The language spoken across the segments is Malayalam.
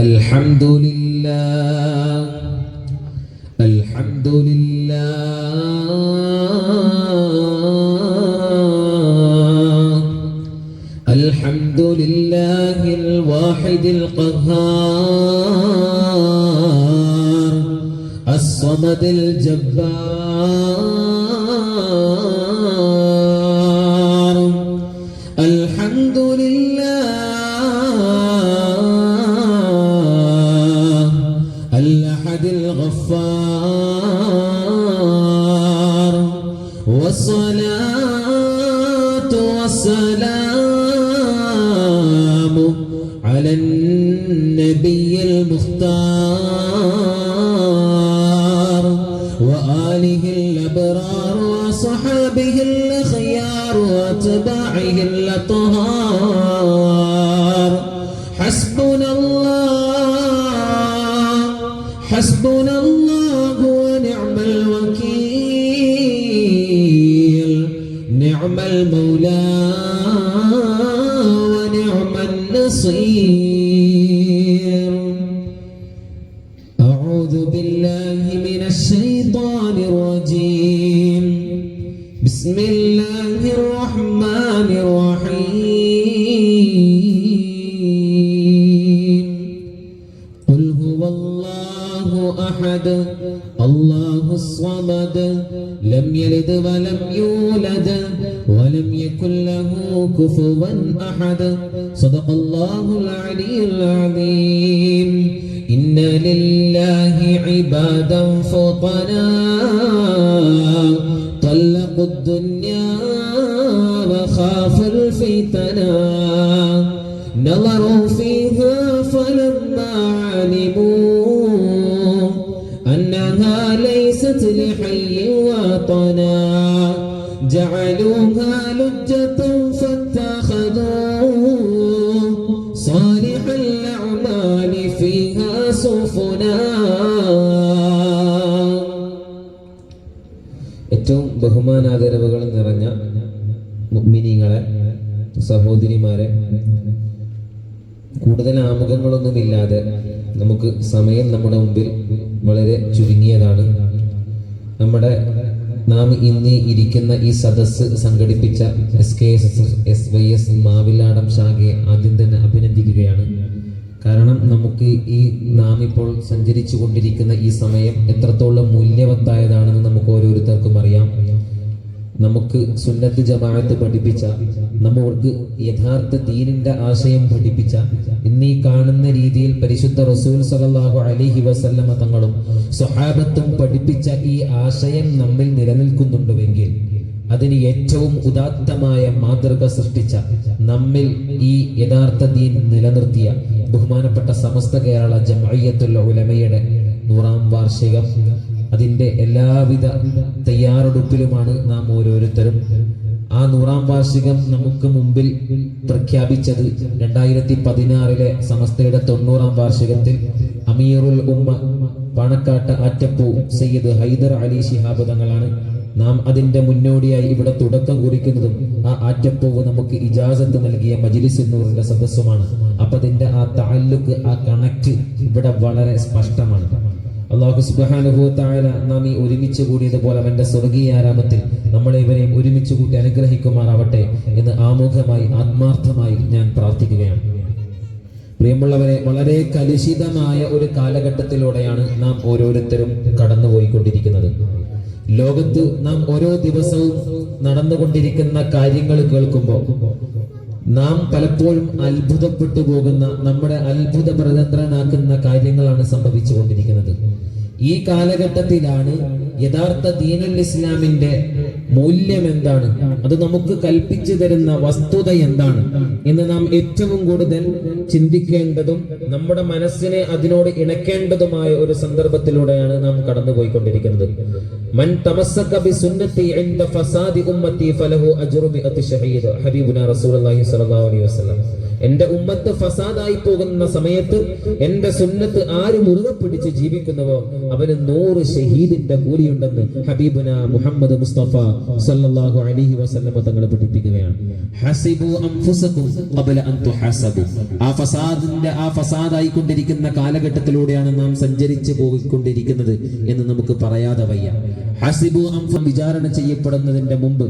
الحمد لله الحمد لله الحمد لله الواحد القهار الصمد الجبار 和啊。لم يلد ولم يولد ولم يكن له كفوا أحد. صدق الله العلي العظيم. إن لله عبادا فطنا طلقوا الدنيا وخافوا الفتنا نظروا ഏറ്റവും ബഹുമാനാദരവുകൾ നിറഞ്ഞ മിനിങ്ങളെ സഹോദരിമാരെ കൂടുതൽ ആമുഖങ്ങളൊന്നുമില്ലാതെ നമുക്ക് സമയം നമ്മുടെ മുമ്പിൽ വളരെ ചുരുങ്ങിയതാണ്. നമ്മുടെ നാം ഇന്ന് ഇരിക്കുന്ന ഈ സദസ്സ് സംഘടിപ്പിച്ച S K S S Y S Maviladam ശാഖയെ ആദ്യം തന്നെ അഭിനന്ദിക്കുകയാണ്. കാരണം നമുക്ക് ഈ നാം ഇപ്പോൾ സഞ്ചരിച്ചു കൊണ്ടിരിക്കുന്ന ഈ സമയം എത്രത്തോളം മൂല്യവത്തായതാണെന്ന് നമുക്ക് ഓരോരുത്തർക്കും അറിയാം. നമുക്ക് സുന്നത്ത് ജമാഅത്ത് പഠിപ്പിച്ച നമ്മൾക്ക് യഥാർത്ഥ ദീനിന്റെ ആശയം പഠിപ്പിച്ച ഇന്ന് കാണുന്ന രീതിയിൽ പരിശുദ്ധ റസൂൽ സല്ലല്ലാഹു അലൈഹി വസല്ലമ തങ്ങളും സ്വഹാബത്തും പഠിപ്പിച്ച ഈ ആശയം നമ്മിൽ നിലനിൽക്കുന്നുണ്ടുവെങ്കിൽ അതിന് ഏറ്റവും ഉദാത്തമായ മാതൃക സൃഷ്ടിച്ച നമ്മിൽ ഈ യഥാർത്ഥ ദീൻ നിലനിർത്തിയ ബഹുമാനപ്പെട്ട സമസ്ത കേരള ജമഅയ്യത്തുൽ ഉലമയുടെ നൂറാം വാർഷികം. അതിന്റെ എല്ലാവിധ തയ്യാറെടുപ്പിലുമാണ് നാം ഓരോരുത്തരും. ആ നൂറാം വാർഷികം നമുക്ക് മുമ്പിൽ പ്രഖ്യാപിച്ചത് രണ്ടായിരത്തി പതിനാറിലെ സമസ്തയുടെ തൊണ്ണൂറാം വാർഷികത്തിൽ അമീറുൽ ഉമ്മ പണക്കാട്ട് ആറ്റപ്പൂ സയ്യിദ് ഹൈദർ അലി ശിഹാബ് തങ്ങളാണ്. നാം അതിന്റെ മുന്നോടിയായി ഇവിടെ തുടക്കം കുറിക്കുന്നതും ആ ആറ്റപ്പൂവ് നമുക്ക് ഇജാസത്ത് നൽകിയ മജിലിസ് നൂറിന്റെ സദസ്സുമാണ്. അപ്പൊ അതിന്റെ ആ താലുക്ക് ആ കണക്ട് ഇവിടെ വളരെ സ്പഷ്ടമാണ്. അള്ളാഹു സുബാനുഭവത്തായ നാം ഈ ഒരുമിച്ച് കൂടിയതുപോലെ അവന്റെ സ്വർഗീയ ആരാമത്തിൽ നമ്മളെ ഇവരെയും ഒരുമിച്ച് കൂട്ടി അനുഗ്രഹിക്കുമാറാവട്ടെ എന്ന് ആമുഖമായി ആത്മാർത്ഥമായി ഞാൻ പ്രാർത്ഥിക്കുകയാണ്. പ്രിയമുള്ളവരെ വളരെ കലുഷിതമായ ഒരു കാലഘട്ടത്തിലൂടെയാണ് നാം ഓരോരുത്തരും കടന്നുപോയിക്കൊണ്ടിരിക്കുന്നത്. ലോകത്ത് നാം ഓരോ ദിവസവും നടന്നുകൊണ്ടിരിക്കുന്ന കാര്യങ്ങൾ കേൾക്കുമ്പോൾ നാം പലപ്പോഴും അത്ഭുതപ്പെട്ടു പോകുന്ന നമ്മുടെ അത്ഭുത പ്രതന്ത്രനാക്കുന്ന കാര്യങ്ങളാണ് സംഭവിച്ചു കൊണ്ടിരിക്കുന്നത്. ഈ കാലഘട്ടത്തിലാണ് യഥാർത്ഥ ദീനുൽ ഇസ്ലാമിന്റെ മൂല്യം എന്താണ് അത് നമുക്ക് കൽപ്പിച്ചു തരുന്ന വസ്തുത എന്താണ്? എന്ന് നാം ഏറ്റവും കൂടുതൽ ചിന്തിക്കേണ്ടതും നമ്മുടെ മനസ്സിനെ അതിനോട് ഇണക്കേണ്ടതുമായ ഒരു സന്ദർഭത്തിലൂടെയാണ് നാം കടന്നുപോയിക്കൊണ്ടിരിക്കുന്നത്. മൻ തമസ്സക ബി സുന്നത്തി ഫസാദി ഉമ്മത്തി ഫലഹു അജ്റു ബി ഷഹീദ് ഹബീബുന റസൂലുള്ളാഹി സ്വല്ലല്ലാഹു അലൈഹി വസല്ലം. എന്റെ ഉമ്മത്ത് ഫസാദായി പോകുന്ന സമയത്ത് എന്റെ സുന്നത്ത് ആര് മുറുകെ പിടിച്ച് ജീവിക്കുന്നവോ അവന് നൂറ് ഷഹീദിന്റെ കൂലിയുണ്ടെന്ന് ഹബീബുന മുഹമ്മദ് മുസ്തഫ സല്ലല്ലാഹു അലൈഹി വസല്ലം തങ്ങളെ പഠിപ്പിക്കുകയാണ്. ഹസിബു അൻഫുസകും ഖബല അൻ തുഹസബു. ആ ഫസാദിന്റെ ആ ഫസാദായി കൊണ്ടിരിക്കുന്ന കാലഘട്ടത്തിലൂടെയാണ് നാം സഞ്ചരിച്ചു പോയിക്കൊണ്ടിരിക്കുന്നത് എന്ന് നമുക്ക് പറയാതെ വയ്യ. ഹസിബു അംഫം വിചാരണ ചെയ്യപ്പെടുന്നതിന്റെ മുമ്പ്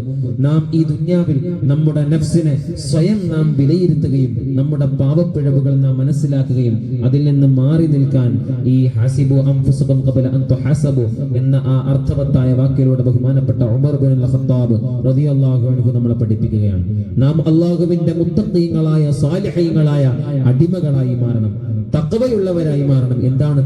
നാം ഈ ദുന്യാവിൽ നമ്മുടെ നഫ്സിനെ സ്വയം നാം വിലയിരുത്തുകയും നമ്മുടെ പാവപ്പിഴവുകൾ നാം മനസ്സിലാക്കുകയും അതിൽ നിന്ന് മാറി നിൽക്കാൻ ഈ ഹസിബു അംഫുസുഖം കബല അന്തു ഹസബു എന്ന ആ അർത്ഥവത്തായ വാക്കിലൂടെ ബഹുമാനപ്പെട്ട ഉമർ ബിൻ ഖത്താബ് റളിയല്ലാഹു അൻഹു നമ്മളെ പഠിപ്പിക്കുകയാണ്. നാം അള്ളാഹുവിന്റെ മുത്തഖീങ്ങളായ സാലിഹീങ്ങളായ അടിമകളായി മാറണം. തഖവയുള്ളവരായി മാറണം. എന്താണ്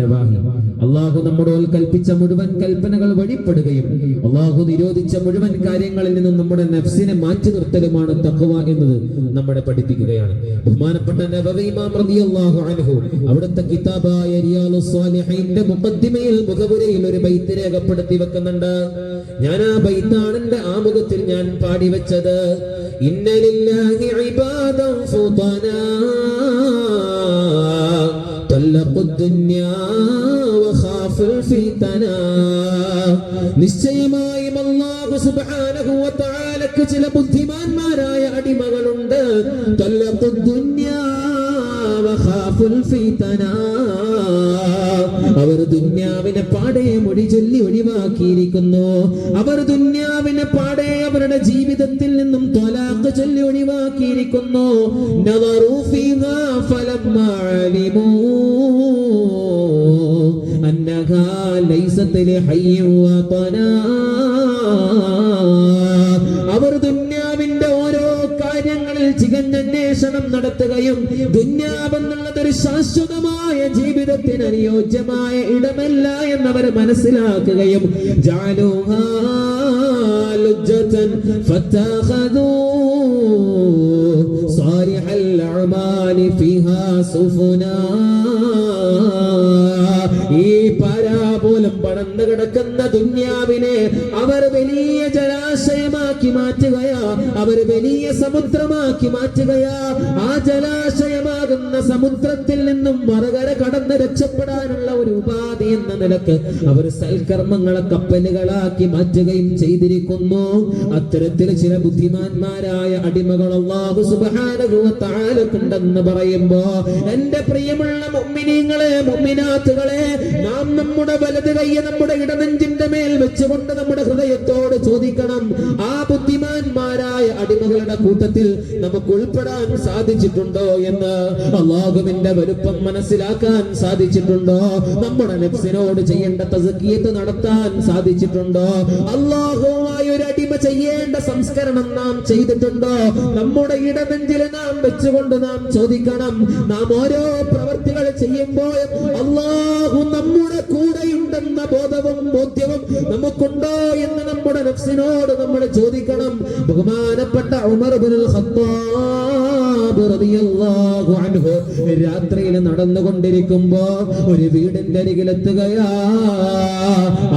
നവാഹി അള്ളാഹു നമ്മോട് കൽപ്പിച്ച മുഴുവൻ കൽപ്പനകൾ വഴിപ്പെടുകയും അള്ളാഹു നിരോധിച്ച മുഴുവൻ കാര്യങ്ങളിൽ നിന്നും നമ്മുടെ നഫ്സിനെ മാറ്റി നിർത്തലുമാണ് തഖവ എന്നത് നമ്മളെ പഠിപ്പിക്കുകയാണ്. ബഹുമാനപ്പെട്ട അവിടുത്തെ കിതാബായ മുഖദ്ദിമയിൽ മുഖവുരയിൽ ഒരു ബൈത്ത് രേഖപ്പെടുത്തി വെക്കുന്നുണ്ട്. ഞാൻ ആ ബൈത്താണ് എന്റെ ആമുഖത്തിൽ ഞാൻ പാടി വെച്ചത്. ഇന്നലില്ലാഹി ഇബാദൻ ഫുതനാ طلقوا الدنيا وخافوا الفتنا നിശ്ചയമായും അല്ലാഹു സുബ്ഹാനഹു വ തആലക്ക് ചില ബുദ്ധിമാന്മാരായ അടിമകളുണ്ട് طلقوا الدنيا وخافوا الفتنا അവർ ദുന്യാവിനെ പാടെ മൊഴി ചൊല്ലി ഒഴിവാക്കിയിരിക്കുന്നു. അവർ ദുന്യാവിനെ പാടെ അവരുടെ ജീവിതത്തിൽ നിന്നും തൊലാക്ക് ചൊല്ലി ഒഴിവാക്കിയിരിക്കുന്നു. അന്നഹാ ലൈസത്ത് ലഹയ്യിൻ ചികഞ്ഞന്വേഷണം നടത്തുകയും ദുന്യാവെന്നുള്ളത് ഒരു ശാശ്വതമായ ജീവിതത്തിന് അനുയോജ്യമായ ഇടമല്ല എന്നവർ മനസ്സിലാക്കുകയും ജാലൂഹാ ലുജ്ജതൻ ഫത്തഖദൂ صالح الأعمال فيها سفنا പടർന്നു കിടക്കുന്ന ദുന്യാവിനെ അവർ വലിയ ജലാശയമാക്കി മാറ്റുകയാ. അവർ വലിയ സമുദ്രമാക്കി മാറ്റുകയാ. ആ ജലാശയമാകുന്ന സമുദ്രത്തിൽ നിന്നും മറുകര കടന്ന് രക്ഷപ്പെടാനുള്ള ഒരു ഉപാധി എന്ന നിലയ്ക്ക് അവർ സൽക്കർമ്മങ്ങളെ കപ്പലുകളാക്കി മാറ്റുകയും ചെയ്തിരിക്കുന്നു. അത്തരത്തിൽ ചില ബുദ്ധിമാന്മാരായ അടിമകൾ പറയുമ്പോ എന്റെ പ്രിയമുള്ള മുഅ്മിനീങ്ങളെ മമ്മിനാത്തുകളെ നാം നമ്മുടെ വലത് കൈയെ നമ്മുടെ ഇടനെഞ്ചിന്റെ മേൽ വെച്ചുകൊണ്ട് നമ്മുടെ ഹൃദയത്തോട് ചോദിക്കണം ആ ബുദ്ധിമാന്മാരായ അടിമകളുടെ കൂട്ടത്തിൽ നമുക്ക് ഉൾപ്പെടാൻ സാധിച്ചിട്ടുണ്ടോ എന്ന് അള്ളാഹുവിന്റെ വലുപ്പം മനസ്സിലാക്കാൻ സാധിച്ചിട്ടുണ്ടോ? നമ്മുടെ നെഫ്സിനോട് ചെയ്യേണ്ട തസക്കിയത്ത് നടത്താൻ സാധിച്ചിട്ടുണ്ടോ? അള്ളാഹുവായി ഒരു അടിമ ചെയ്യേണ്ട സംസ്കരണം നാം ചെയ്തിട്ടുണ്ടോ? നമ്മുടെ ഇടനെഞ്ചിൽ നാം വെച്ചുകൊണ്ട് നാം ചോദിക്കണം. നാം ഓരോ പ്രവൃത്തികൾ ചെയ്യുമ്പോൾ അള്ളാഹു ചോദ്യവും നമുക്കുണ്ടോ എന്ന് നമ്മുടെ നഫ്സിനോട് നമ്മൾ ചോദിക്കണം. ബഹുമാനപ്പെട്ട ഉമർ രാത്രിയിൽ നടന്നുകൊണ്ടിരിക്കുമ്പോ ഒരു വീടിന്റെ അരികിലെത്തുകയാ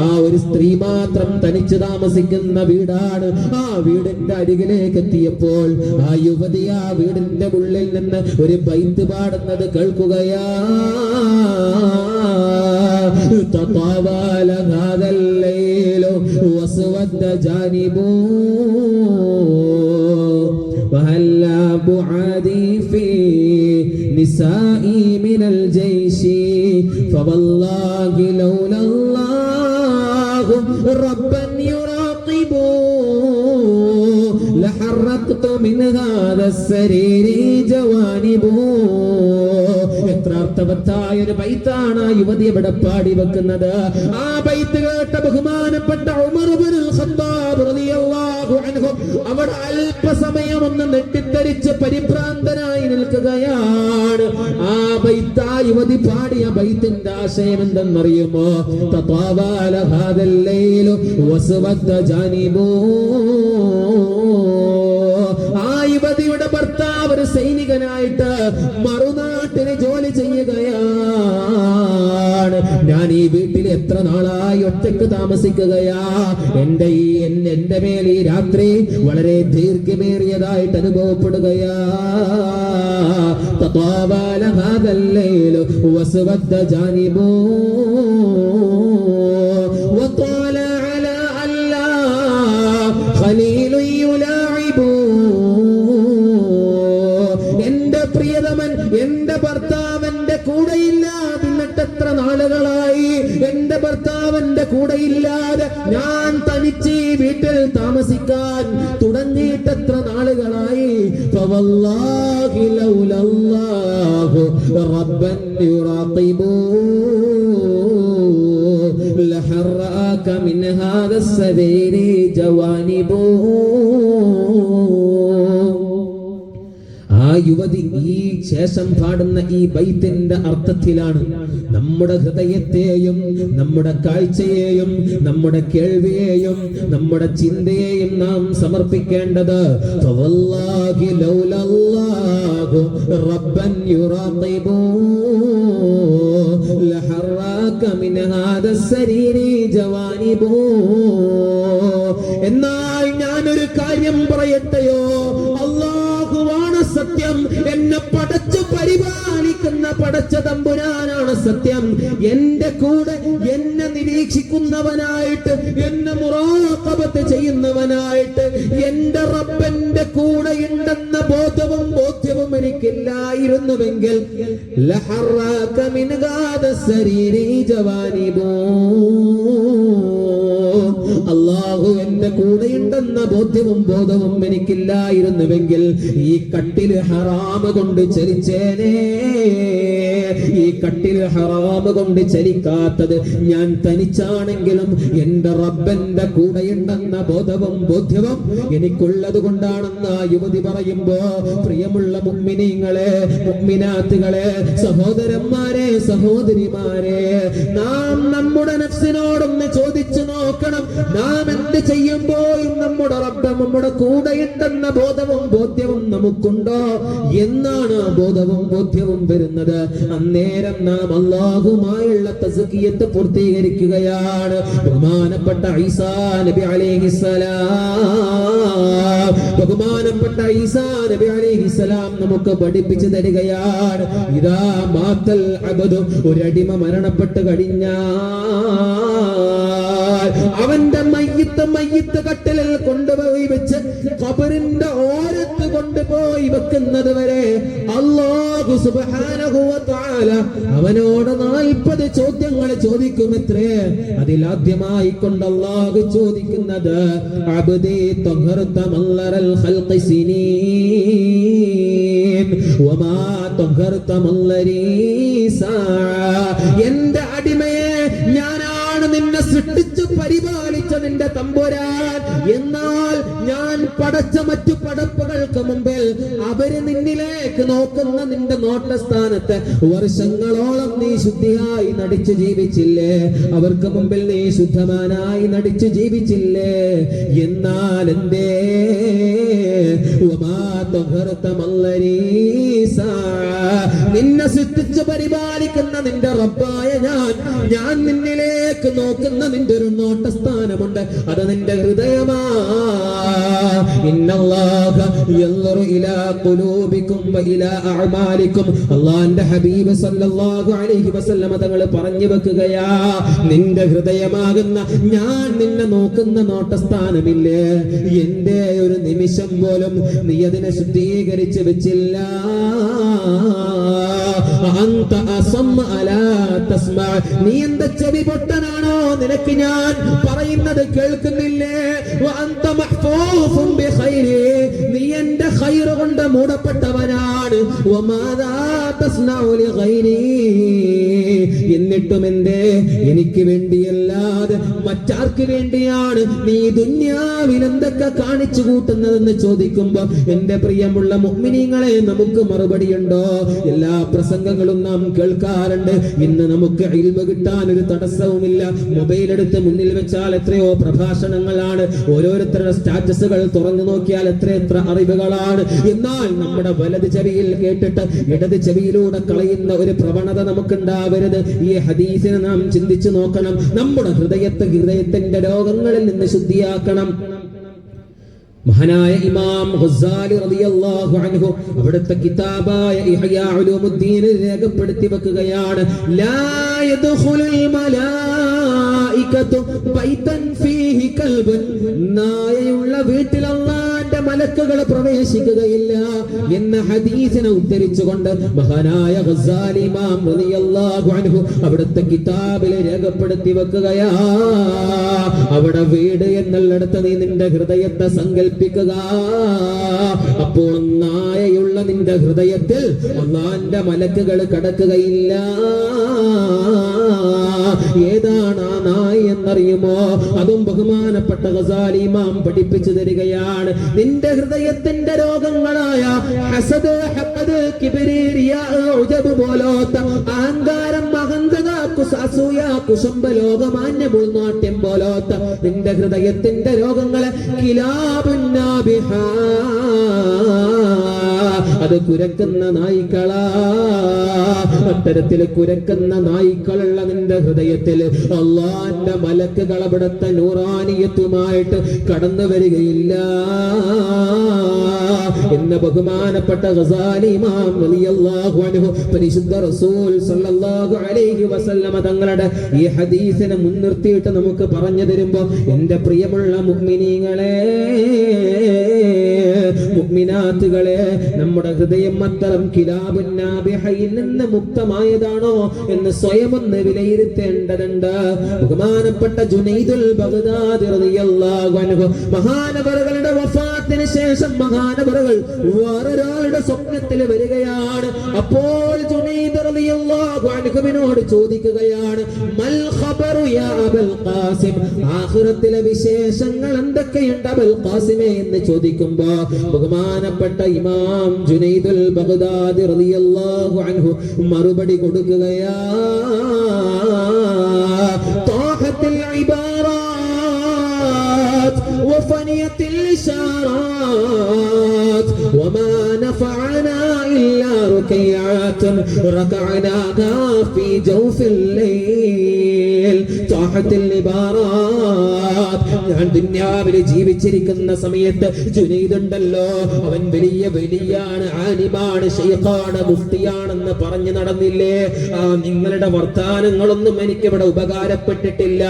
ആ ഒരു സ്ത്രീ മാത്രം തനിച്ച് താമസിക്കുന്ന വീടാണ്. ആ വീടിന്റെ അരികിലേക്ക് എത്തിയപ്പോൾ ആ യുവതി ആ വീടിന്റെ ഉള്ളിൽ നിന്ന് ഒരു ബൈത്ത് പാടുന്നത് കേൾക്കുകയാ. هذا الليل واسود جانبه. وهلا بعادي في نسائي من الجيش؟ فوالله لولا الله ربا يراقب. لحرقت من هذا السرير جوانبه. എത്ര അർത്ഥവത്തായ ഒരു ബൈത്താണ് ആ യുവതി ഇവിടെ പാടി വെക്കുന്നത്. ആ ബൈത്ത് കേട്ട ബഹുമാനപ്പെട്ട അവിടെ അല്പസമയം ഒന്ന് നെട്ടിത്തരിച്ച് പരിഭ്രാന്തനായി നിൽക്കുകയാണ്. ആ ബൈത്ത് ആ യുവതി പാടിയ ബൈത്തിന്റെ ആശയം എന്തെന്നറിയുമോ? ലൈലു വസ്വദ്ദ ജാനിബൂ. ആ യുവതിയുടെ ഭർത്താവ് ഒരു സൈനികനായിട്ട് മറുനാട്ടിന് ചെയ്യുകയാണ്. ഞാൻ ഈ വീട്ടിൽ എത്ര നാളായി ഒറ്റയ്ക്ക് താമസിക്കുകയാ. എന്റെ ഈ എന്റെ മേൽ ഈ രാത്രി വളരെ ദീർഘമേറിയതായിട്ട് അനുഭവപ്പെടുകയാ. തത്വാബാല വസ്വദ്ദ ജാനിബൂ. എത്ര നാളുകളായി എന്റെ ഭർത്താവന്റെ കൂടെയില്ലാതെ ഞാൻ തനിച്ച് ഈ വീട്ടിൽ താമസിക്കാൻ തുടങ്ങിയിട്ട് എത്ര നാളുകളായി فوالله لولا الله ربا يراقبون لحرأك من هذا السبيل جوانبه യുവതി ഈ ശേഷം പാടുന്ന ഈ ബൈത്തിന്റെ അർത്ഥത്തിലാണ് നമ്മുടെ ഹൃദയത്തെയും നമ്മുടെ കാഴ്ചയെയും നമ്മുടെ കേൾവിയെയും നമ്മുടെ ചിന്തയെയും നാം സമർപ്പിക്കേണ്ടത് റബ്ബൻ എന്നാൽ ഞാനൊരു കാര്യം പറയട്ടെയോ? പടച്ച തമ്പുരാനാണ് സത്യം. എന്റെ കൂടെ എന്നെ നിരീക്ഷിക്കുന്നവനായിട്ട് എന്നെ മുറാഖബത്ത് ചെയ്യുന്നവനായിട്ട് എന്റെ റബ്ബന്റെ കൂടെ ഉണ്ടെന്ന ബോധവും ബോധ്യവും എനിക്കില്ലായിരുന്നുവെങ്കിൽ ലഹറാക മിൻ ഗാദ സരീരി ജവാനിബൂ. എന്റെ കൂടെയുണ്ടെന്ന ബോധ്യവും ബോധവും എനിക്കില്ലായിരുന്നുവെങ്കിൽ ഈ കട്ടിൽ ഹറാമ് കൊണ്ട് ചലിച്ചേനേ ഈ കട്ടിൽ ഹറാമ് കൊണ്ട് ചലിക്കാത്തത് ഞാൻ തനിച്ചാണെങ്കിലും എന്റെ റബ്ബന്റെ കൂടെയുണ്ടെന്ന ബോധവും ബോധ്യവും എനിക്കുള്ളത് കൊണ്ടാണെന്ന് യുവതി പറയുമ്പോ പ്രിയമുള്ള മുമ്മിനീങ്ങളെ മുമ്മിനാത്തുകളെ സഹോദരന്മാരെ സഹോദരിമാരെ നാം നമ്മുടെ നഫ്സിനോടൊന്ന് ചോദിച്ചു നോക്കണം. നാം എന്ത് ചെയ്യുമ്പോഴും നമ്മുടെ റബ്ബ് നമ്മുടെ കൂടെയുണ്ടെന്ന ബോധവും ബോധ്യവും നമുക്കുണ്ടോ? എന്നാണ് ബോധവും ബോധ്യവും വരുന്നത്. അന്നേരം നാം അള്ളാഹുമായുള്ള തസക്കിയത്ത് പൂർത്തീകരിക്കുകയാണ്. ബഹുമാനപ്പെട്ട ഈസാ നബി അലൈഹിസ്സലാം ബഹുമാനപ്പെട്ട ഈസാ നബി അലൈഹിസ്സലാം നമുക്ക് പഠിപ്പിച്ചു തരികയാണ്. ഇതാ മാത്തൽ അബദു ഒരടിമ മരണപ്പെട്ട് കഴിഞ്ഞാൽ അവന്റെ മയ്യത്ത് മയ്യത്ത് കട്ടിലിൽ കൊണ്ടുപോയി വെച്ച് കബറിന്റെ കൊണ്ടുപോയി വെക്കുന്നത് വരെ വ തആല അവനോട് നാൽപ്പത് ചോദ്യങ്ങൾ ചോദിക്കുമത്രേ? അതിലാദ്യമായി കൊണ്ട് അല്ലാഹു ചോദിക്കുന്നത് അബ്ദി തഹർത മല്ലറൽ ഖൽഖി സിനീൻ വമാ തഹർത മല്ലരി എന്റെ അടിമയെ ഞാനാണ് നിന്നെ സൃഷ്ടിച്ചു പരിപാലിച്ച നിന്റെ തമ്പുരാൻ. എന്നാൽ ഞാൻ പടച്ച മറ്റു പടപ്പുകൾക്ക് മുമ്പിൽ അവർ നിന്നിലേക്ക് നോക്കുന്ന നിന്റെ നോട്ടസ്ഥാനത്ത് വർഷങ്ങളോളം നീ ശുദ്ധിയായി നടിച്ചു ജീവിച്ചില്ലേ? അവർക്ക് മുമ്പിൽ നീ ശുദ്ധമാനായി നടിച്ചു ജീവിച്ചില്ലേ? എന്നാൽ. നിന്നെ സൃഷ്ടിച്ചു പരിപാലിക്കുന്ന നിന്റെ റബ്ബായ ഞാൻ. ഞാൻ നിന്നിലേക്ക് നോക്കുന്ന നിന്റെ ഒരു നോട്ടസ്ഥാനമുണ്ട്. അത് നിന്റെ ഹൃദയമാ. അല്ലാഹുവിന്റെ ഹബീബ് തങ്ങൾ പറഞ്ഞു വെക്കുകയാ. നിന്റെ ഹൃദയമാകുന്ന ഞാൻ നിന്നെ നോക്കുന്ന നോട്ടസ്ഥാനമില്ലേ? എന്റെ ഒരു നിമിഷം പോലും നീ അതിനെ ശുദ്ധീകരിച്ച് വെച്ചില്ല. നീ എന്താ ചെവി പൊട്ടനാണോ നിനക്ക് ഞാൻ പറയുന്നത് കേൾക്കുന്നില്ലേ എന്റെ ഹൈറ കൊണ്ട് മൂടപ്പെട്ടവനാണ്. എന്നിട്ടും എന്തേ? എനിക്ക് വേണ്ടിയല്ലാതെ മറ്റാർക്ക് വേണ്ടിയാണ് നീ ദുന്യാവിൽ എന്തൊക്കെ കാണിച്ചു കൂട്ടുന്നതെന്ന് ചോദിക്കുമ്പോ എന്റെ പ്രിയമുള്ള മുഅ്മിനീങ്ങളെ നമുക്ക് മറുപടിയുണ്ടോ? എല്ലാ പ്രസംഗങ്ങളും നാം കേൾക്കാറുണ്ട്. ഇന്ന് നമുക്ക് ഇൽമ കിട്ടാൻ ഒരു തടസ്സവുമില്ല. മൊബൈൽ എടുത്ത് മുന്നിൽ വെച്ചാൽ എത്രയോ പ്രഭാഷണങ്ങളാണ്. ഓരോരുത്തരുടെ സ്റ്റാറ്റസുകൾ തുറന്നു നോക്കിയാൽ എത്ര എത്ര അറിവുകളാണ് എന്നാൽ നമ്മുടെ വലത് ചെവിയിൽ കേട്ടിട്ട് ഇടത് ചെവിയിലൂടെ കളയുന്ന ഒരു പ്രവണത നമുക്കുണ്ടാവരുത്. ഈ ഹദീസിനെ നാം ചിന്തിച്ചു നോക്കണം. നമ്മുടെ ഹൃദയത്തെ ഹൃദയത്തിന്റെ രോഗങ്ങളിൽ നിന്ന് ശുദ്ധിയാക്കണം. മഹാനായ ഇമാം ഹുസാലി റളിയല്ലാഹു അൻഹു അവിടുത്തെ കിതാബായ ഇഹ്യാ രേഖപ്പെടുത്തി വെക്കുകയാണ്. ലാ യദ്ഖുലുൽ മലായികതു ബൈതൻ ഫീഹി കൽബുൻ. നായയുള്ള വീട്ടിൽ അല്ലാഹുവിന്റെ മലക്കുകൾ പ്രവേശിക്കുകയില്ല എന്ന ഹദീസിനെ ഉദ്ധരിച്ചുകൊണ്ട് മഹാനായ അൻഹു അവിടുത്തെ കിതാബിൽ രേഖപ്പെടുത്തി വെക്കുകയാ. അവിടെ വീട് എന്നുള്ളിടത്ത് നീ നിന്റെ ഹൃദയത്തെ സങ്കല്പിക്കുക അപ്പോൾ നായയുള്ള നിന്റെ ഹൃദയത്തിൽ ഒന്നാന്റെ മലക്കുകൾ കടക്കുകയില്ല. ഏതാണ് ആ നായ എന്നറിയുമോ? അതും ബഹുമാനപ്പെട്ട ഗസാലിമാം പഠിപ്പിച്ചു തരികയാണ്. നിന്റെ ഹൃദയത്തിന്റെ രോഗങ്ങളായ ഹസദ് ഹഖദ് കിബ്രി റിയാ ഉജബ് പോലോത്ത അഹങ്കാരം അഹന്തത അസൂയ കുശുംബ ലോകമാന്യ മുൾനാട്യം പോലോത്ത നിന്റെ ഹൃദയത്തിന്റെ രോഗങ്ങളെ കിലാബുന്നാബിഹ. അത് കുരക്കുന്ന നായ്ക്കളാ. അത്തരത്തിൽ കുരക്കുന്ന നായ്ക്കളുള്ള നിന്റെ ഹൃദയത്തിൽ അള്ളാന്റെ മലക്കുകൾ അവിടുത്തെ നൂറാനിയത്തുമായിട്ട് കടന്നു വരികയില്ല. എന്ന ബഹുമാനപ്പെട്ട ഗസാലി ഇമാം അൻഹു പരിശുദ്ധ റസൂൽ സല്ലല്ലാഹു അലൈഹി വസല്ലമ തങ്ങളുടെ ഈ ഹദീസിനെ മുൻനിർത്തിയിട്ട് നമുക്ക് പറഞ്ഞു തരുമ്പോ എന്റെ പ്രിയമുള്ള മുഅ്മിനീങ്ങളെ മുഗ്മിനാത്തുകളെ നമ്മുടെ ഹൃദയം അത്തരം കിലാബുന്നാബിഹയിൽ നിന്ന് മുക്തമായതാണോ എന്ന് സ്വയം ഒന്ന് വിലയിരുത്തേണ്ടതുണ്ട്. ബഹുമാനപ്പെട്ട ജുനൈദുൽ ബഗ്ദാദി റളിയല്ലാഹു അൻഹു മഹാനവറുകളുടെ വഫാത്തിന് ശേഷം മഹാനവറുകൾ വേറൊരാളുടെ സ്വപ്നത്തിൽ വരികയാണ്. അപ്പോൾ അൻഹുവിനോട് ചോദിക്കുകയാണ് മൽ ഖബറു യാ അബൽ ഖാസിം? ആഖിറത്തിലെ വിശേഷങ്ങൾ എന്തൊക്കെയുണ്ട് അബൽ ഖാസിമേ? എന്ന് ചോദിക്കുമ്പോ ബഹുമാനപ്പെട്ട ഇമാം ജുനൈദുൽ ബഗ്ദാദി റളിയല്ലാഹു അൻഹു മറുപടി കൊടുക്കുകയാ وفنيت الإشارات وما نفعنا إلا ركيعات ركعناها في جوف الليل طاحت الإبارات ഞാൻ ദുന്യാവിൽ ജീവിച്ചിരിക്കുന്ന സമയത്ത് ജുനൈദുണ്ടല്ലോ അവൻ വലിയ വലിയാണ് ആലിമാണ് ഷെയ്ഖാണ് മുഫ്തിയാണെന്ന് പറഞ്ഞു നടന്നില്ലേ ആ നിങ്ങളുടെ വർത്താനങ്ങളൊന്നും എനിക്ക് ഇവിടെ ഉപകാരപ്പെട്ടിട്ടില്ല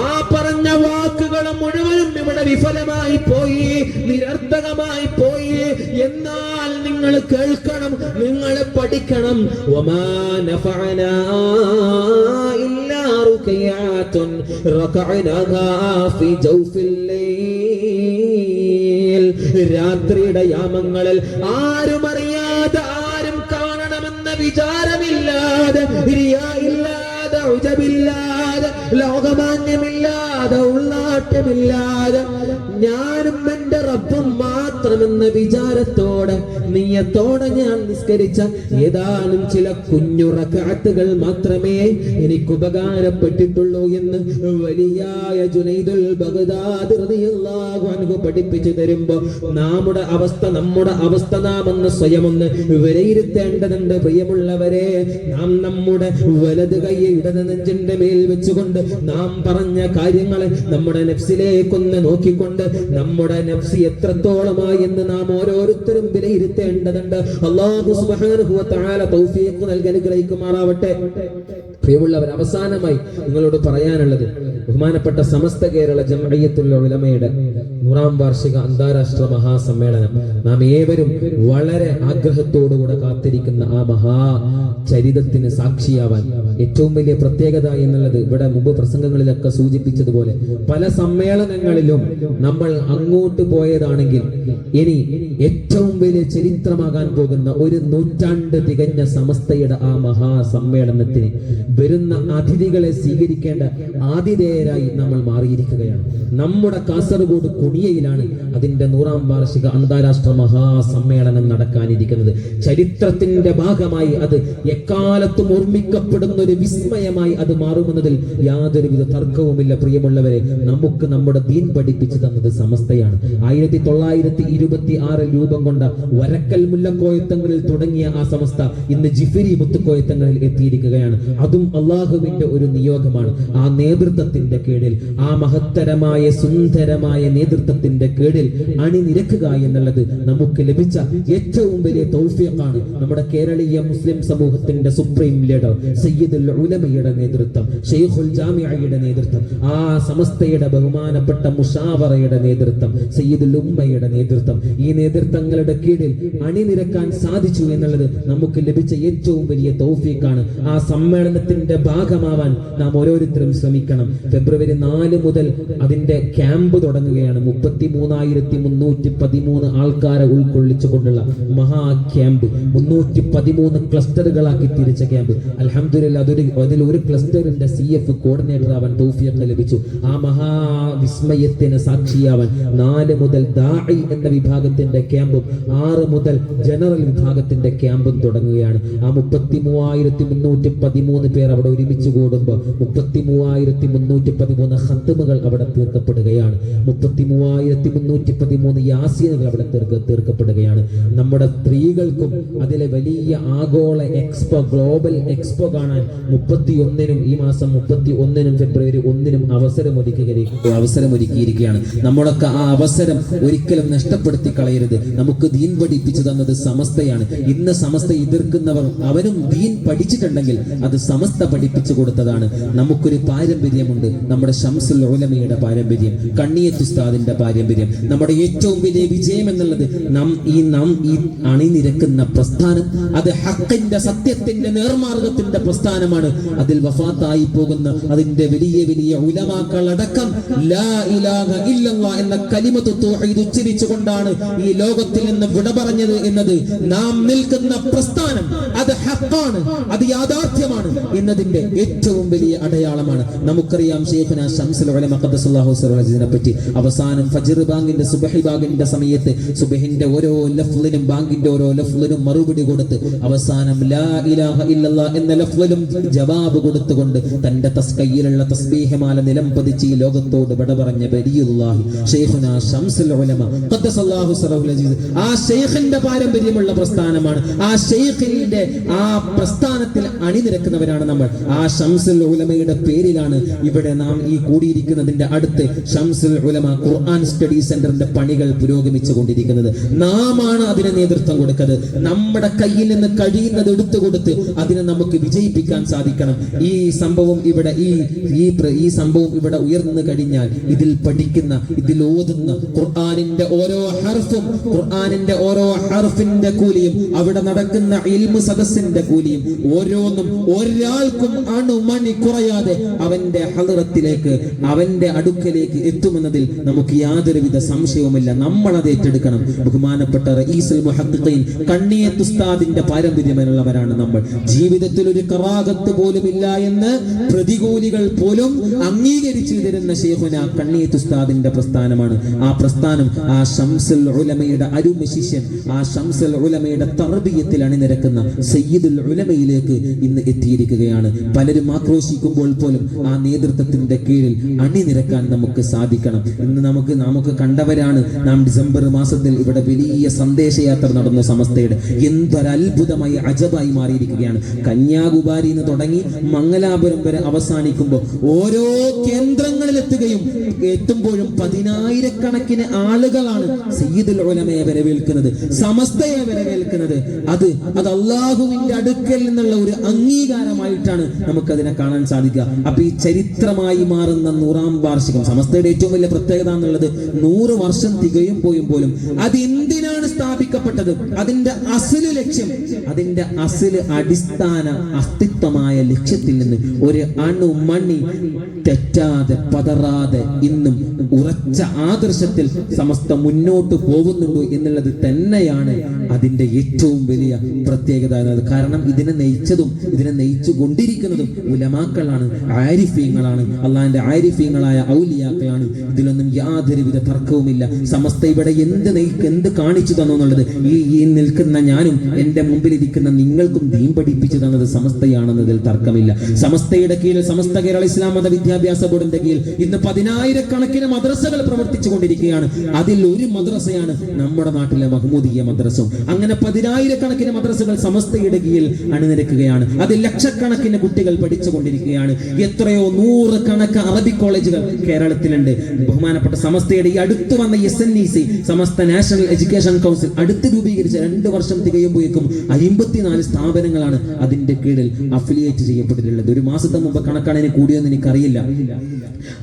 ആ പറഞ്ഞ വാക്കുകൾ മുഴുവനും ഇവിടെ വിഫലമായി പോയി നിരർത്ഥകമായി പോയി എന്നാൽ നിങ്ങൾ കേൾക്കണം നിങ്ങൾ പഠിക്കണം. ജൗഫിൽ ലൈൽ. രാത്രിയുടെ യാമങ്ങളിൽ ആരും അറിയാതെ ആരും കാണണമെന്ന വിചാരമില്ലാതെ ഇല്ലാതെ ലോകമാന്യമില്ല ഉള്ളാട്ടമില്ലാതെ ഞാനും എന്റെ റബ്ബും മാത്രമെന്ന വിചാരത്തോടെ നീയത്തോടെ ഞാൻ നിസ്കരിച്ച ഏതാനും ചില കുഞ്ഞുറക്കാത്തുകൾ മാത്രമേ എനിക്ക് ഉപകാരപ്പെട്ടിട്ടുള്ളൂ എന്ന് വലിയായ ജുനൈദുൽ ബഗ്ദാദ് അൻഹു പഠിപ്പിച്ചു തരുമ്പോ നമ്മുടെ അവസ്ഥ നമ്മുടെ അവസ്ഥ നാം ഒന്ന് സ്വയം ഒന്ന് വിലയിരുത്തേണ്ടതുണ്ട് പ്രിയമുള്ളവരെ. നാം നമ്മുടെ വലത് കൈ ഇടത് നെഞ്ചിന്റെ മേൽ വെച്ചുകൊണ്ട് നാം പറഞ്ഞ കാര്യങ്ങളെ നമ്മുടെ നെഫ്സിലേക്കൊന്ന് നോക്കിക്കൊണ്ട് നമ്മുടെ നഫ്സ് എത്രത്തോളമായി എന്ന് നാം ഓരോരുത്തരും വിലയിരുത്തേണ്ടതുണ്ട്. അള്ളാഹു തൗഫീഖ് നൽകി അനുഗ്രഹിക്കുമാറാവട്ടെ. പ്രിയമുള്ളവർ അവസാനമായി നിങ്ങളോട് പറയാനുള്ളത് ബഹുമാനപ്പെട്ട സമസ്ത കേരള ജമയത്തുള്ളമയുടെ നൂറാം വാർഷിക അന്താരാഷ്ട്ര മഹാസമ്മേളനം. നാം ഏവരും വളരെ ആഗ്രഹത്തോടുകൂടെ കാത്തിരിക്കുന്ന ആ മഹാ ചരിതത്തിന് സാക്ഷിയാവാൻ ഏറ്റവും വലിയ പ്രത്യേകത എന്നുള്ളത് ഇവിടെ മുമ്പ് പ്രസംഗങ്ങളിലൊക്കെ സൂചിപ്പിച്ചതുപോലെ പല സമ്മേളനങ്ങളിലും നമ്മൾ അങ്ങോട്ട് പോയതാണെങ്കിൽ ഇനി ഏറ്റവും വലിയ ചരിത്രമാകാൻ പോകുന്ന ഒരു നൂറ്റാണ്ട് തികഞ്ഞ സമസ്തയുടെ ആ മഹാസമ്മേളനത്തിന് വരുന്ന അതിഥികളെ സ്വീകരിക്കേണ്ട ആതിഥേയരായി നമ്മൾ മാറിയിരിക്കുകയാണ്. നമ്മുടെ കാസർഗോഡ് കൊടിയയിലാണ് അതിന്റെ നൂറാം വാർഷിക അന്താരാഷ്ട്ര മഹാസമ്മേളനം നടക്കാനിരിക്കുന്നത്. ചരിത്രത്തിന്റെ ഭാഗമായി അത് എക്കാലത്തും ഓർമ്മിക്കപ്പെടുന്ന ഒരു വിസ്മയമായി അത് മാറുമെന്നതിൽ യാതൊരുവിധ തർക്കവുമില്ല. പ്രിയമുള്ളവരെ നമുക്ക് നമ്മുടെ ദീൻ പഠിപ്പിച്ചു തന്നത് സമസ്തയാണ്. ആയിരത്തി തൊള്ളായിരത്തി ഇരുപത്തി ആറിൽ രൂപം കൊണ്ട വരക്കൽ മുല്ലക്കോയത്തങ്ങളിൽ തുടങ്ങിയ ആ സമസ്ത ഇന്ന് ജിഫിരി മുത്തുക്കോയത്തങ്ങളിൽ എത്തിയിരിക്കുകയാണ്. അതും അള്ളാഹുവിന്റെ ഒരു നിയോഗമാണ്. ആ നേതൃത്വത്തിന്റെ കീഴിൽ ആ മഹത്തരമായ സുന്ദരമായ നേതൃത്വത്തിന്റെ കീഴിൽ അണിനിരക്കുക എന്നുള്ളത് നമുക്ക് ലഭിച്ച ഏറ്റവും വലിയ തൗഫീഖാണ് നമ്മുടെ കേരളീയ മുസ്ലിം സമൂഹത്തിന്റെ സുപ്രീം ലീഡർ സയ്യിദുൽ ഉലമയുടെ നേതൃത്വം ഷെയ്ഖുൽ ജാമിഅയുടെ നേതൃത്വം ആ സമസ്തയുടെ ബഹുമാനപ്പെട്ട മുഷാവറയുടെ നേതൃത്വം സയ്യിദുൽ ഉമ്മയുടെ നേതൃത്വം. ഈ നേതൃത്വങ്ങളുടെ കീഴിൽ അണിനിരക്കാൻ സാധിച്ചു എന്നുള്ളത് നമുക്ക് ലഭിച്ച ഏറ്റവും വലിയ തൗഫീഖാണ്. ആ സമ്മേളനത്തിന്റെ ഭാഗമാവാൻ നാം ഓരോരുത്തരും ശ്രമിക്കണം. ഫെബ്രുവരി നാല് മുതൽ അതിന്റെ ക്യാമ്പ് തുടങ്ങുകയാണ്. മുപ്പത്തി മൂന്നായിരത്തി മുന്നൂറ്റി പതിമൂന്ന് ആൾക്കാരെ ഉൾക്കൊള്ളിച്ചുകൊണ്ടുള്ള മഹാ ക്യാമ്പ്. മുന്നൂറ്റി പതിമൂന്ന് ക്ലസ്റ്ററുകളാക്കി തിരിച്ച ക്യാമ്പ്. അലഹമില്ല അതൊരു അതിൽ ഒരു ക്ലസ്റ്ററിന്റെ സി എഫ് കോർഡിനേറ്റർ ആവാൻ തൗഫീഖ് ലഭിച്ചു. ആ മഹാ മഹാവിസ്മയത്തിന് സാക്ഷിയാവാൻ നാല് മുതൽ ദാഇ എന്ന വിഭാഗത്തിന്റെ ക്യാമ്പും ആറ് മുതൽ ജനറൽ വിഭാഗത്തിന്റെ ക്യാമ്പും തുടങ്ങുകയാണ്. ആ മുപ്പത്തി മൂവായിരത്തി മുന്നൂറ്റി പതിമൂന്ന് പേർ അവിടെ ഒരുമിച്ച് കൂടുമ്പോൾ മുപ്പത്തി മൂവായിരത്തി മുന്നൂറ്റി പതിമൂന്ന് ഹന്തമുകൾ അവിടെ തീർക്കപ്പെടുകയാണ്. മുപ്പത്തി മൂവായിരത്തി മുന്നൂറ്റി പതിമൂന്ന് യാസീനുകൾ അവിടെ തീർക്ക തീർക്കപ്പെടുകയാണ്. നമ്മുടെ സ്ത്രീകൾക്കും അതിലെ വലിയ ആഗോള എക്സ്പോ ഗ്ലോബൽ എക്സ്പോ കാണാൻ മുപ്പത്തി ഒന്നിനും ഈ മാസം മുപ്പത്തി ഒന്നിനും ഫെബ്രുവരി ഒന്നിനും അവസരമൊരുക്കുക അവസരമൊരുക്കിയിരിക്കുകയാണ്. നമ്മളൊക്കെ ആ അവസരം ഒരിക്കലും നഷ്ടപ്പെടുത്തി കളയരുത്. നമുക്ക് ദീൻ പഠിപ്പിച്ചു തന്നത് സമസ്തയാണ്. ഇന്ന് സമസ്ത എതിർക്കുന്നവർ അവരും ദീൻ പഠിച്ചിട്ടുണ്ടെങ്കിൽ അത് സമസ്ത പഠിപ്പിച്ചു കൊടുത്തതാണ്. നമുക്കൊരു പാരമ്പര്യമുണ്ട്. നമ്മുടെ ഷംസുൽ ഉലമയുടെ പാരമ്പര്യം കണ്ണിയത്തുസ്താദിന്റെ പാരമ്പര്യം നമ്മുടെ ഏറ്റവും വലിയ വിജയം എന്നുള്ളത് നാം ഈ നാം ഈ അണിനിരക്കുന്ന പ്രസ്ഥാനം. അത് ഹക്കിന്റെ സത്യത്തിന്റെ നേർമാർഗത്തിന്റെ പ്രസ്ഥാനമാണ്. അതിൽ വഫാത്തായി പോകുന്ന അതിന്റെ വലിയ വലിയ ഉലമാക്കൾ അടക്കം ലാ ഇലാഹ ഇല്ലല്ലാ എന്ന കലിമത്ത് തൗഹീദ് ഉച്ചരിച്ചുകൊണ്ടാണ് ഈ ലോകത്തിൽ നിന്ന് വിട പറഞ്ഞത് എന്നത് നാം നിൽക്കുന്ന പ്രസ്ഥാനം. അത് ഹക്കാണ് അത് യാഥാർത്ഥ്യമാണ് എന്നതിന്റെ ഏറ്റവും വലിയ അടയാളമാണ്. നമുക്കറിയാം ഷെയ്ഖുന ഷംസുൽ ഉലമ ഖദ്ദസല്ലാഹു അസീസിനെ പറ്റി അവസാനം ഫജ്ർ ബാങ്കിന്റെ സുബഹി ബാങ്കിന്റെ സമയത്ത് സുബഹിന്റെ ഓരോ ലഫ്ലിനും ബാങ്കിന്റെ ഓരോ ലഫ്ലിനും മറുപടി കൊടുത്ത് അവസാനം ലാ ഇലാഹ ഇല്ലല്ലാ എന്ന ലഫ്ലിലും ജവാബ് കൊടുത്തുകൊണ്ട് തന്റെ തസ്കയ്യിലുള്ള തസ്ബീഹമാല നിലം പതിച്ച് ഈ ലോകത്തോട് വിട പറഞ്ഞ ബരിയുല്ലാഹി ശംസുൽ ഉലമ ഖദ്ദസല്ലാഹു അസീസ് ആ ഷെയ്ഖിന്റെ പാരമ്പര്യമുള്ള പ്രസ്ഥാനമാണ്. ആ ഷെയ്ഖിന്റെ ആ പ്രസ്ഥാനത്തിൽ അണിനിരക്കുന്നവരാണ് നമ്മൾ. ആ ഷംസുൽ ഉലമയുടെ പേരിലാണ് ഇവിടെ നാം ഈ കൂടിയിരിക്കുന്നതിന്റെ അടുത്ത് ഷംസുൽ ഉലമ ഖുർആൻ സ്റ്റഡി സെന്ററിന്റെ പണികൾ പുരോഗമിച്ചു കൊണ്ടിരിക്കുന്നത് നാമാണ് അതിന് നേതൃത്വം കൊടുക്കുന്നത് നമ്മുടെ കയ്യിൽ നിന്ന് കഴിയുന്നത് എടുത്തു കൊടുത്ത് അതിനെ നമുക്ക് വിജയിപ്പിക്കാൻ സാധിക്കണം. ഈ സംഭവം ഇവിടെ ഈ ഈ ഈ സംഭവം ഇവിടെ ഉയർന്നു കഴിഞ്ഞാൽ ഇതിൽ പഠിക്കുന്ന ഇതിൽ ഓതുന്ന ഖുർആാനിന്റെ ഓരോ ഹർഫും ഖുർആാനിന്റെ ഓരോ ഹർഫിന്റെ കൂലിയും അവിടെ നടക്കുന്ന ഇൽമു സദസ്സിന്റെ കൂലിയും ഓരോന്നും ഒരാൾക്കും അണുമണി കുറയാതെ അവന്റെ ഹലറത്തിലേക്ക് അവന്റെ അടുക്കലേക്ക് എത്തുമെന്നതിൽ നമുക്ക് യാതൊരുവിധ സംശയവുമില്ല. നമ്മൾ അത് ഏറ്റെടുക്കണം. ബഹുമാനപ്പെട്ട റഈസുൽ മുഹദ്ദിഖീൻ കണ്ണിയത്ത് ഉസ്താദിന്റെ നമ്മൾ. ജീവിതത്തിൽ ഒരു കറാകത്ത് പോലും ഇല്ല എന്ന് പ്രതികൂലികൾ പോലും അംഗീകരിച്ചു തരുന്ന ഷെയ്ഖുന കണ്ണിയത്ത് ഉസ്താദിന്റെ പ്രസ്ഥാനമാണ്. ആ പ്രസ്ഥാനം ആ ഷംസുൽ ഉലമയുടെ അരുമ ശിഷ്യൻ ആ ഷംസുൽ ഉലമയുടെ തർബീയത്തിൽ അണിനിരക്കുന്ന സയ്യിദുൽ ഉലമയിലേക്ക് ഇന്ന് എത്തിയിരിക്കുകയാണ്. പലരും ആക്രോശിക്കുമ്പോൾ പോലും ആ നേതൃത്വത്തിന്റെ കീഴിൽ അണിനിരക്കാൻ നമുക്ക് സാധിക്കണം. ഇന്ന് നമുക്ക് നമുക്ക് കണ്ടവരാണ് നാം ഡിസംബർ മാസത്തിൽ ഇവിടെ വലിയ സന്ദേശയാത്ര നടന്ന സമസ്തയുടെ. എന്തൊരത്ഭുതമായി അജബായി മാറിയിരിക്കുകയാണ്. കന്യാകുമാരി എന്ന് തുടങ്ങി മംഗലാപുരം വരെ അവസാനിക്കുമ്പോൾ ഓരോ കേന്ദ്രങ്ങളിലെത്തുകയും എത്തുമ്പോഴും പതിനായിരക്കണക്കിന് ആളുകളാണ് സയ്യിദുൽ ഉലമയെ വരവേൽക്കുന്നത് സമസ്തയെ വരവേൽക്കുന്നത്. അത് അത് അള്ളാഹുവിന്റെ അടുക്കൽ നിന്നുള്ള ഒരു അംഗീകാരമായിട്ടാണ് നമുക്കതിനെ കാണാൻ സാധിക്കുക. അപ്പൊ ഈ ചരിത്രമായി മാറുന്ന നൂറാം വാർഷികം. സമസ്തയുടെ ഏറ്റവും വലിയ പ്രത്യേകത എന്നുള്ളത് നൂറ് വർഷം തികയും പോലും. അത് എന്തിനാണ് സ്ഥാപിക്കപ്പെട്ടത്? അതിന്റെ അസൽ ലക്ഷ്യം. അതിന്റെ അസൽ അടിസ്ഥാന അസ്തിത്വമായ ലക്ഷ്യത്തിൽ നിന്ന് ഒരു അണു മണി തെറ്റാതെ പതറാതെ ഇന്നും ഉറച്ച ആദർശത്തിൽ സമസ്ത മുന്നോട്ട് പോകുന്നുള്ളൂ എന്നുള്ളത് തന്നെയാണ് അതിന്റെ ഏറ്റവും വലിയ പ്രത്യേകത കാരണം ഇതിനെ നയിച്ചതും ഇതിനെ നയിച്ചു കൊണ്ടിരിക്കുന്നതും ഉലമാക്കളാണ് ആരിഫീങ്ങളാണ്. അള്ളാഹിന്റെ ആരിഫീങ്ങളായ ഔലിയാക്കളാണ്. ഇതിലൊന്നും യാതൊരുവിധ തർക്കവുമില്ല. സമസ്ത ഇവിടെ എന്ത് എന്ത് കാണിച്ചു തന്നു എന്നുള്ളത് ഈ ഈ നിൽക്കുന്ന ഞാനും എന്റെ മുമ്പിൽ ഇരിക്കുന്ന നിങ്ങൾക്കും ദീൻ പഠിപ്പിച്ചു തന്നത് സമസ്തയാണെന്നതിൽ തർക്കമില്ല. സമസ്തയുടെ കീഴിൽ സമസ്ത കേരള ഇസ്ലാം മത വിദ്യാഭ്യാസ ബോർഡിന്റെ കീഴിൽ ഇന്ന് പതിനായിരക്കണക്കിന് മദ്രസകൾ പ്രവർത്തിച്ചു കൊണ്ടിരിക്കുകയാണ്. അതിൽ ഒരു മദ്രസയാണ് നമ്മുടെ നാട്ടിലെ മഹ്മൂദിയ മദ്രസും. അങ്ങനെ പതിനായിരക്കണക്കിന് മദ്രസകൾ സമസ്തയുടെ കീഴിൽ അണിനിരക്കുകയാണ്. അതിൽ ലക്ഷക്കണക്കിന് കുട്ടികൾ പഠിച്ചു കൊണ്ടിരിക്കുകയാണ്. എത്രയോ നൂറ് കണക്ക് അറബി കോളേജുകൾ കേരളത്തിലുണ്ട്. ബഹുമാനപ്പെട്ട സമസ്തയുടെ ഈ അടുത്ത് വന്ന S N E C Samastha national education council അടുത്ത് രൂപീകരിച്ച രണ്ട് വർഷം തികയുമ്പോഴേക്കും അമ്പത്തിനാല് സ്ഥാപനങ്ങളാണ് അതിന്റെ കീഴിൽ അഫിലിയേറ്റ് ചെയ്യപ്പെട്ടിട്ടുള്ളത്. ഒരു മാസത്തെ മുമ്പ് കണക്കാണ് എനിക്ക് കൂടിയെന്ന് എനിക്കറിയില്ല.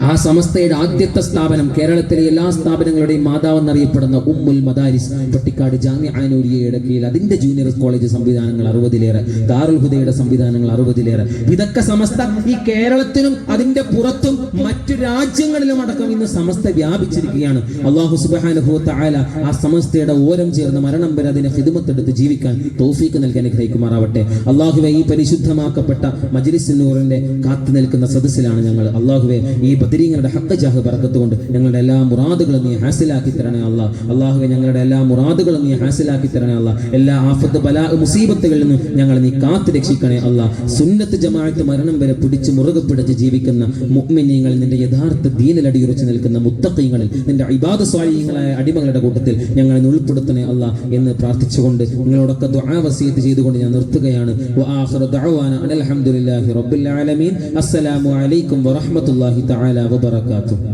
ആ സമസ്തയുടെ ആദ്യത്തെ സ്ഥാപനം കേരളത്തിലെ എല്ലാ സ്ഥാപനങ്ങളുടെയും മാതാവെന്നറിയപ്പെടുന്ന ഉമ്മുൽ മദാരിസ് പട്ടിക്കാട് ജാമി ആനൂരിയയുടെ കീഴിൽ അതിന്റെ ജൂനിയർ കോളേജ് സംവിധാനങ്ങൾ അറുപതിലേറെ ദാറുൽ ഹുദയുടെ സംവിധാനങ്ങൾ അറുപതിലേറെ. ഇതൊക്കെ സമസ്ത ഈ കേരളത്തിനും അതിന്റെ പുറത്തും മറ്റു രാജ്യങ്ങളിലും അടക്കം ഇന്ന് സമസ്ത വ്യാപിച്ചിരിക്കുകയാണ്. അള്ളാഹു സുബാനുഭവ തായാല ആ സമസ്തയുടെ ഓരം ചേർന്ന് മരണം വരെ അതിനെ ഹിദമത്തെടുത്ത് ജീവിക്കാൻ തോഫീക്ക് നൽകി അനുഗ്രഹിക്കുമാറാവട്ടെ. അള്ളാഹുവെ ഈ പരിശുദ്ധമാക്കപ്പെട്ട മജ്ലിസിനൂറിന്റെ കാത്തു നിൽക്കുന്ന സദസ്സിലാണ് ഞങ്ങൾ. അള്ളാഹുവെ ഈ ബദരീങ്ങളുടെ ഹക്ക ജാഹ് പറക്കത്ത് കൊണ്ട് ഞങ്ങളുടെ എല്ലാ മുറാദുകളും നീ ഹാസിലാക്കി തരണേ അല്ല അള്ളാഹുവെ ഞങ്ങളുടെ എല്ലാ മുറാദുകളും നീ ഹാസിലാക്കി തരണേ അല്ല എല്ലാ ആഫത്ത് ബലാ മുസീബത്തുകളിൽ നിന്നും ഞങ്ങൾ നീ കാത്തു രക്ഷിക്കണേ അല്ല സുന്നത്ത് ജമാഅത്ത് മരണം വരെ പിടിച്ച് മുറുകെ പിടിച്ച് ജീവിക്കുന്ന മുഅ്മിനീങ്ങൾ നിന്റെ യഥാർത്ഥ ദീനിൽ അടിയുറച്ച് നിൽക്കുന്ന മുത്തഖീങ്ങളിൽ നിന്റെ അഭിബാധ സ്വാധീനങ്ങളായ അടിമകളുടെ കൂട്ടത്തിൽ ഞങ്ങളെ ഉൾപ്പെടുത്തണേ അല്ല എന്ന് പ്രാർത്ഥിച്ചുകൊണ്ട് നിങ്ങളോടൊക്കെ ദുആ വസീയത്ത് ചെയ്തുകൊണ്ട് ഞാൻ നിർത്തുകയാണ്. അസ്സലാമു അലൈക്കും വറഹ്മത്തുള്ളാഹി തആല വബറകാതുഹു.